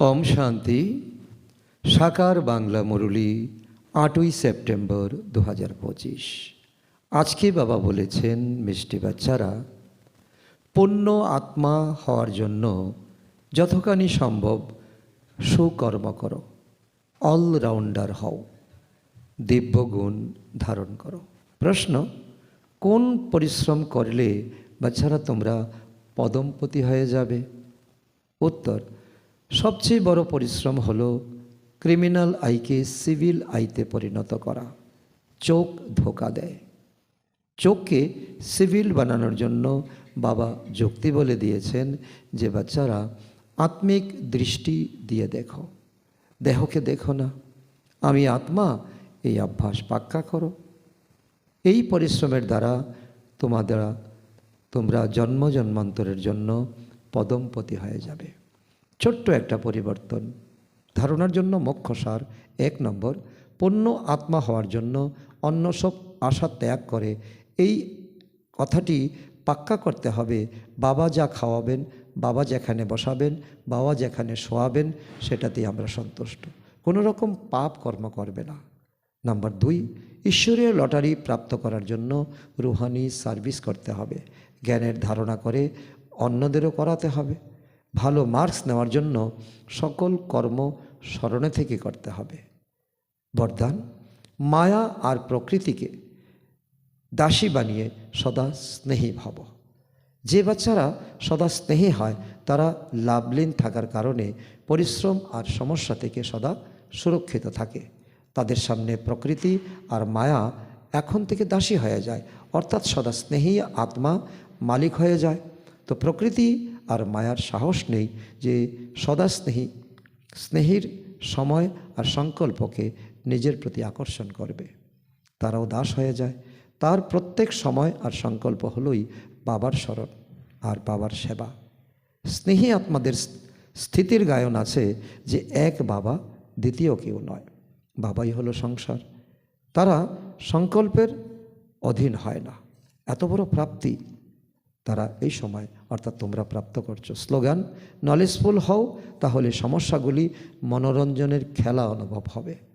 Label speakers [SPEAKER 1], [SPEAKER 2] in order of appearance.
[SPEAKER 1] ওম শান্তি। সাকার বাংলা মুরলী, আটই সেপ্টেম্বর দু হাজার পঁচিশ। আজকে বাবা বলেছেন, মিষ্টি বাচ্চারা পূর্ণ আত্মা হওয়ার জন্য যতখানি সম্ভব সুকর্ম করো অলরাউন্ডার হও, দিব্য গুণ ধারণ করো। প্রশ্ন, কোন পরিশ্রম করলে বাচ্চারা তোমরা পদমপতি হয়ে যাবে? উত্তর সবচেয়ে বড় পরিশ্রম হলো ক্রিমিনাল আইকে সিভিল আইতে পরিণত করা। চোখ ধোকা দেয়। চোখকে সিভিল বানানোর জন্য বাবা যুক্তি বলে দিয়েছেন যে, বাচ্চারা, আত্মিক দৃষ্টি দিয়ে দেখো। দেহকে দেখো না। আমি আত্মা, এই অভ্যাস পাক্কা করো। এই পরিশ্রমের দ্বারা তোমাদের, তোমরা জন্ম জন্মান্তরের জন্য পদমপতি হয়ে যাবে। ছোট্ট একটা পরিবর্তন। ধারণার জন্য মোক্ষ সার এক নম্বর পণ্য আত্মা হওয়ার জন্য অন্য সব আশা ত্যাগ করে। এই কথাটি পাক্কা করতে হবে। বাবা যা খাওয়াবেন, বাবা যেখানে বসাবেন, বাবা যেখানে শোয়াবেন সেটাতেই আমরা সন্তুষ্ট। কোনো রকম পাপ কর্ম করবে না। নাম্বার দুই ঈশ্বরীয় লটারি প্রাপ্ত করার জন্য রুহানি সার্ভিস করতে হবে। জ্ঞানের ধারণা করে অন্যদেরও করাতে হবে। ভালো মার্কস নেওয়ার জন্য সকল কর্ম স্মরণে থেকে করতে হবে। বরদান, মায়া আর প্রকৃতিকে দাসী বানিয়ে সদা স্নেহী ভাব। যে বাচ্চারা সদা স্নেহী হয়, তারা লাভলীন থাকার কারণে পরিশ্রম আর সমস্যা থেকে সদা সুরক্ষিত থাকে। তাদের সামনে প্রকৃতি আর মায়া এখন থেকে দাসী হয়ে যায়, অর্থাৎ সদা স্নেহী আত্মা মালিক হয়ে যায়। তো প্রকৃতি আর মায়ার সাহস নেই যে সদা স্নেহী স্নেহীর সময় আর সংকল্পকে নিজের প্রতি আকর্ষণ করবে। তারাও দাস হয়ে যায়। তার প্রত্যেক সময় আর সংকল্প হলোই বাবার স্মরণ আর বাবার সেবা। স্নেহী আত্মাদের স্থিতির গায়ন আছে যে এক বাবা দ্বিতীয় কেউ নয়। বাবাই হলো সংসার। তারা সংকল্পের অধীন হয় না। এত বড় প্রাপ্তি তারা এই সময়, অর্থাৎ তোমরা প্রাপ্ত করছ। স্লোগান, নলেজফুল হও, তাহলে সমস্যাগুলি মনোরঞ্জনের খেলা অনুভব হবে।